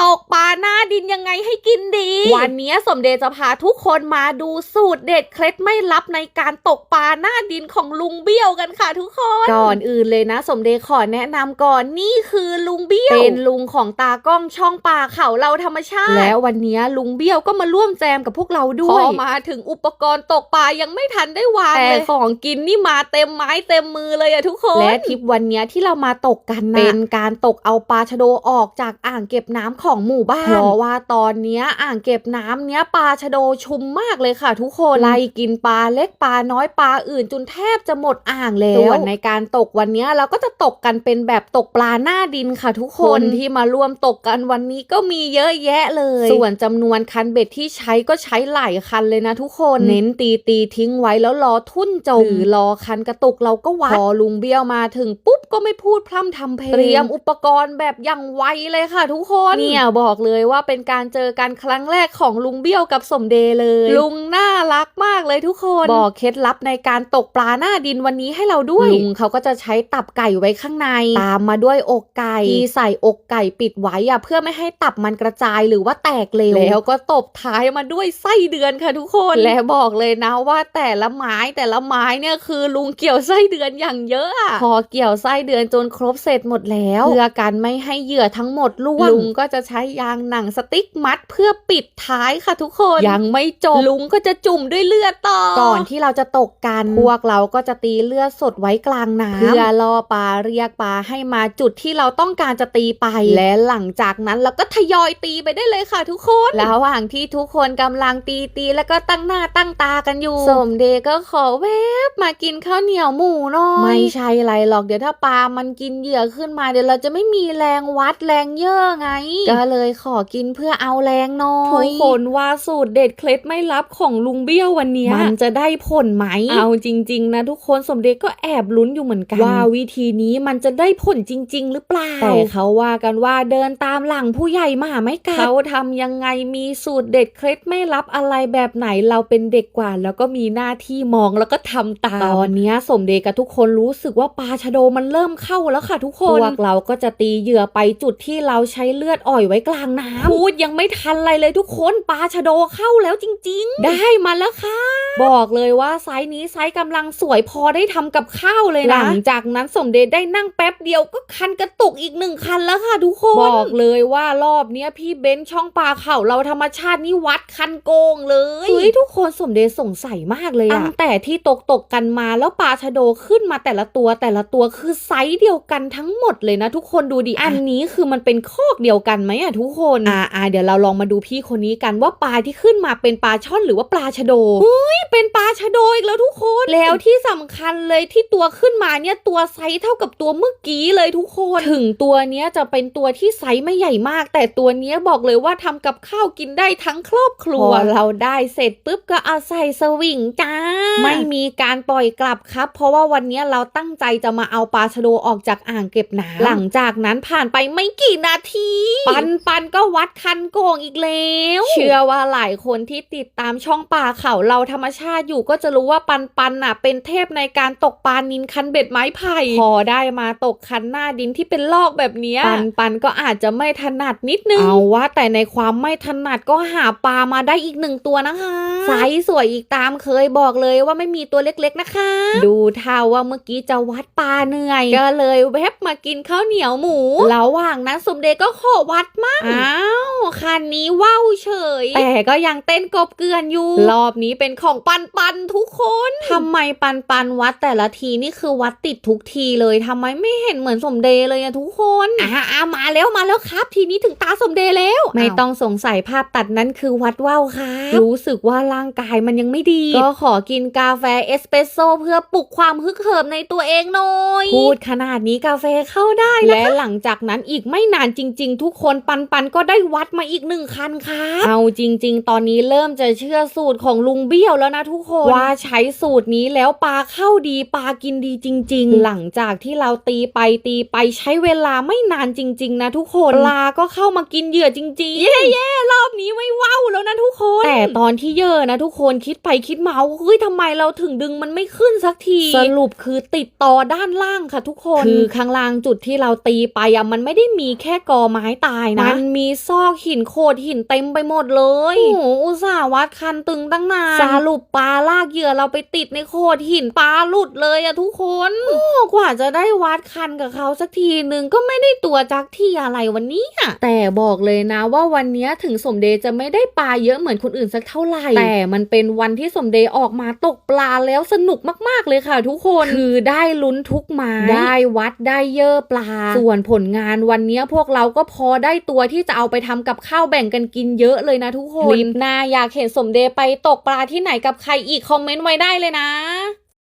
ตกปลาหน้าดินยังไงให้กินดี วันนี้สมเด็จจะพาทุกคนมาดูสูตรเด็ดเคล็ดไม่ลับในการตกปลาหน้าดินของลุงเบี้ยวกันค่ะทุกคน ก่อนอื่นเลยนะ สมเด็จขอแนะนำก่อนนี่คือลุงเบี้ยว เป็นลุงของตากล้องช่องป่าเขาเราธรรมชาติ แล้ววันนี้ลุงเบี้ยวก็มาร่วมแจมกับพวกเราด้วยพอมาถึงอุปกรณ์ตกปลายังไม่ทันได้วางเลยแต่ของกินนี่มาเต็มไม้เต็มมือเลยอะทุกคนและทริปวันเนี้ยที่เรามาตกกันนะเป็นการตกเอาปลาชะโดออกจากอ่างเก็บน้ำของหมู่บ้าน เพราะว่าตอนเนี้ยอ่างเก็บน้ำเนี้ยปลาชะโดชุมมากเลยค่ะ ทุกคนไล่กินปลาเล็กปลาน้อยปลาอื่นจนแทบจะหมดอ่างแล้วส่วนในการตกวันเนี้ยเราก็จะตกกันเป็นแบบตกปลาหน้าดินค่ะ ทุกคนที่มาร่วมตกกันวันนี้ก็มีเยอะแยะเลย ส่วนจำนวนคันเบ็ดที่ใช้ก็ใช้หลายคันเลยนะทุกคนเน้นตีตีทิ้งไว้แล้วรอทุ่นจมหรือรอคันกระตุกเราก็วัดพอลุงเบี้ยวมาถึงปุ๊บ ก็ไม่พูดพร่ำทำเพลง เตรียมอุปกรณ์แบบอย่างไวเลยค่ะ ทุกคน เนี่ยบอกเลยว่าเป็นการเจอกันครั้งแรกของลุงเบี้ยวกับสมเดย์เลย ลุงน่ารักมากเลยทุกคน บอกเคล็ดลับในการตกปลาหน้าดินวันนี้ให้เราด้วย ลุงเขาก็จะใช้ตับไก่ไว้ข้างใน ตามมาด้วยอกไก่ที่ใส่อกไก่ปิดไว้อะเพื่อไม่ให้ตับมันกระจายหรือว่าแตกเร็วแล้วก็ตบท้ายมาด้วยไส้เดือนค่ะทุกคน และบอกเลยนะว่าแต่ละไม้แต่ละไม้เนี่ยคือลุงเกี่ยวไส้เดือนอย่างเยอะอะพอเกี่ยวไส้เดือนจนครบเสร็จหมดแล้วเพื่อกันไม่ให้เหยื่อทั้งหมดล่วงลุงก็จะใช้ยางหนังสติ๊กมัดเพื่อปิดท้ายค่ะทุกคนยังไม่จบลุงก็จะจุ่มด้วยเลือดต่อ ก่อนที่เราจะตกกันพวกเราก็จะตีเลือดสดไว้กลางน้ำเพื่อล่อปลาเรียกปลาให้มาจุดที่เราต้องการจะตีไป และหลังจากนั้นเราก็ทยอยตีไปได้เลยค่ะทุกคนระหว่างที่ทุกคนกำลังตีตีแล้วก็ตั้งหน้าตั้งตากันอยู่สมเดย์ก็ขอแวบมากินข้าวเหนียวหมูหน่อยไม่ใช่อะไรหรอกเดี๋ยวถ้าปลามันกินเหยื่อขึ้นมาเดี๋ยวเราจะไม่มีแรงวัดแรงเยอะไง ก็เลยขอกินเพื่อเอาแรงหน่อยทุกคนว่าสูตรเด็ดเคล็ดไม่ลับของลุงเบี้ยววันนี้มันจะได้ผลไหม เอาจริง ๆ นะทุกคนสมเด็จก็แอบลุ้นอยู่เหมือนกัน ว่าวิธีนี้มันจะได้ผลจริง ๆ หรือเปล่าแต่เขาว่ากันว่าเดินตามหลังผู้ใหญ่มาไม่กัดเขาทำยังไงมีสูตรเด็ดเคล็ดไม่ลับอะไรแบบไหนเราเป็นเด็กกว่า แล้วก็มีหน้าที่มองแล้วก็ทำตามตอนเนี้ยสมเด็จกับทุกคนรู้สึกว่าปลาชะโดมันเริ่มเข้าแล้วค่ะทุกคนพวกเราก็จะตีเหยื่อไปจุดที่เราใช้เลือดอ่อยไว้กลางน้ำพูดยังไม่ทันอะไรเลยทุกคนปลาชะโดเข้าแล้วจริง ๆ ได้มาแล้วค่ะ บอกเลยว่าไซส์นี้ไซส์กำลังสวยพอได้ทำกับข้าวเลยนะ หลังจากนั้นสมเด็จได้นั่งแป๊บเดียวก็คันกระตุกอีกหนึ่งคันแล้วค่ะทุกคน บอกเลยว่ารอบเนี้ยพี่เบนซ์ช่องปลาเข่าเราธรรมชาตินี่วัดคันโกงเลยเฮ้ยทุกคนสมเด็จสงสัยมากเลยอะตั้งแต่ที่ตกตกๆกันมาแล้วปลาชะโดขึ้นมาแต่ละตัวแต่ละตัวคือไซส์เดียวกันทั้งหมดเลยนะทุกคนดูดิอันนี้คือมันเป็นคอกเดียวกันไหมอะทุกคนอ่าอ่าเดี๋ยวเราลองมาดูพี่คนนี้กันว่าปลาที่ขึ้นมาเป็นปลาช่อนหรือว่าปลาชะโดเฮ้ยเป็นปลาชะโดอีกแล้วทุกคนแล้วที่สำคัญเลยที่ตัวขึ้นมาเนี่ยตัวไซส์เท่ากับตัวเมื่อกี้เลยทุกคนถึงตัวเนี้ยจะเป็นตัวที่ไซส์ไม่ใหญ่มาก แต่ตัวเนี้ยบอกเลยว่าทำกับข้าวกินได้ทั้งครอบครัวพอเราได้เสร็จปุ๊บก็เอาใส่สวิงจ้า ไม่มีการปล่อยกลับครับ เพราะว่าวันเนี้ยเราตั้งใจจะมาเอาปลาชะโดออกจากอ่างเก็บน้ำหลังจากนั้นผ่านไปไม่กี่นาที ปันปันก็วัดคันโกงอีกแล้ว เชื่อว่าหลายคนที่ติดตามช่องป่าเขาเราธรรมชาติอยู่ก็จะรู้ว่าปันปันน่ะ เป็นเทพในการตกปลานินคันเบ็ดไม้ไผ่พอได้มาตกคันหน้าดินที่เป็นลอกแบบเนี้ยปันปันก็อาจจะไม่ถนัดนิดนึงเอาว่าแต่ในความไม่ถนัดก็หาปลามาได้อีกหนึ่งตัวนะคะไซส์สวยอีกตามเคยบอกเลยว่าไม่มีตัวเล็กๆนะคะ ดูท่าว่าเมื่อกี้จะวัดปลาเหนื่อยก็เลยแวบมากินข้าวเหนียวหมูระหว่างนั้นสมเด็จก็ขอวัดมั่งอ้าวคันนี้ว่าวเฉย แต่ก็ยังเต้นกบเกลือนอยู่ รอบนี้เป็นของปันปันทุกคนทำไมปันปันวัดแต่ละทีนี่คือวัดติดทุกทีเลยทำไมไม่เห็นเหมือนสมเดย์เลยอะทุกคนอ่าอ่ามาแล้วมาแล้วครับ ทีนี้ถึงตาสมเดย์แล้ว ไม่ต้องสงสัยภาพตัดนั้นคือวัดว่าวค่ะรู้สึกว่าร่างกายมันยังไม่ดี ก็ขอกินกาแฟเอสเปรสโซ่เพื่อปลุกความฮึกเหิมในตัวเองหน่อยพูดขนาดนี้กาแฟเข้าได้และหลังจากนั้นอีกไม่นานจริง ๆ ทุกคนปันปันก็ได้วัดมามาอีกหนึ่งคันค่ะเอาจริง ๆ ตอนนี้เริ่มจะเชื่อสูตรของลุงเบี้ยวแล้วนะทุกคนว่าใช้สูตรนี้แล้วปลาเข้าดีปลากินดีจริง ๆ หลังจากที่เราตีไปตีไปใช้เวลาไม่นานจริง ๆ นะทุกคนปลาก็เข้ามากินเหยื่อจริง ๆ เย่เย่รอบนี้ไม่ว้าวแล้วนะทุกคน แต่ตอนที่เยอะนะทุกคนคิดไปคิดมาว่าเฮ้ยทำไมเราถึงดึงมันไม่ขึ้นสักที สรุปคือติดต่อด้านล่างค่ะทุกคนคือข้างล่างจุดที่เราตีไปอะมันไม่ได้มีแค่กอไม้ตายนะ มันมีซอกหินโขดหินเต็มไปหมดเลยโอ้โหอุตส่าห์วัดคันตึงตั้งนานสรุปปลาลากเหยื่อเราไปติดในโขดหินปลาหลุดเลยอะทุกคนโอ้กว่าจะได้วัดคันกับเขาสักทีหนึ่งก็ไม่ได้ตัวจักที่อะไรวันนี้อะแต่บอกเลยนะว่าวันเนี้ยถึงสมเดย์จะไม่ได้ปลาเยอะเหมือนคนอื่นสักเท่าไหร่ แต่มันเป็นวันที่สมเดย์ออกมาตกปลาแล้วสนุกมากๆเลยค่ะทุกคน คือได้ลุ้นทุกไม้ได้วัดได้เยอะปลา ส่วนผลงานวันนี้พวกเราก็พอได้ตัวที่จะเอาไปทำกับข้าวแบ่งกันกินเยอะเลยนะทุกคนคลิปหน้าอยากเห็นสมเดไปตกปลาที่ไหนกับใครอีกคอมเมนต์ไว้ได้เลยนะ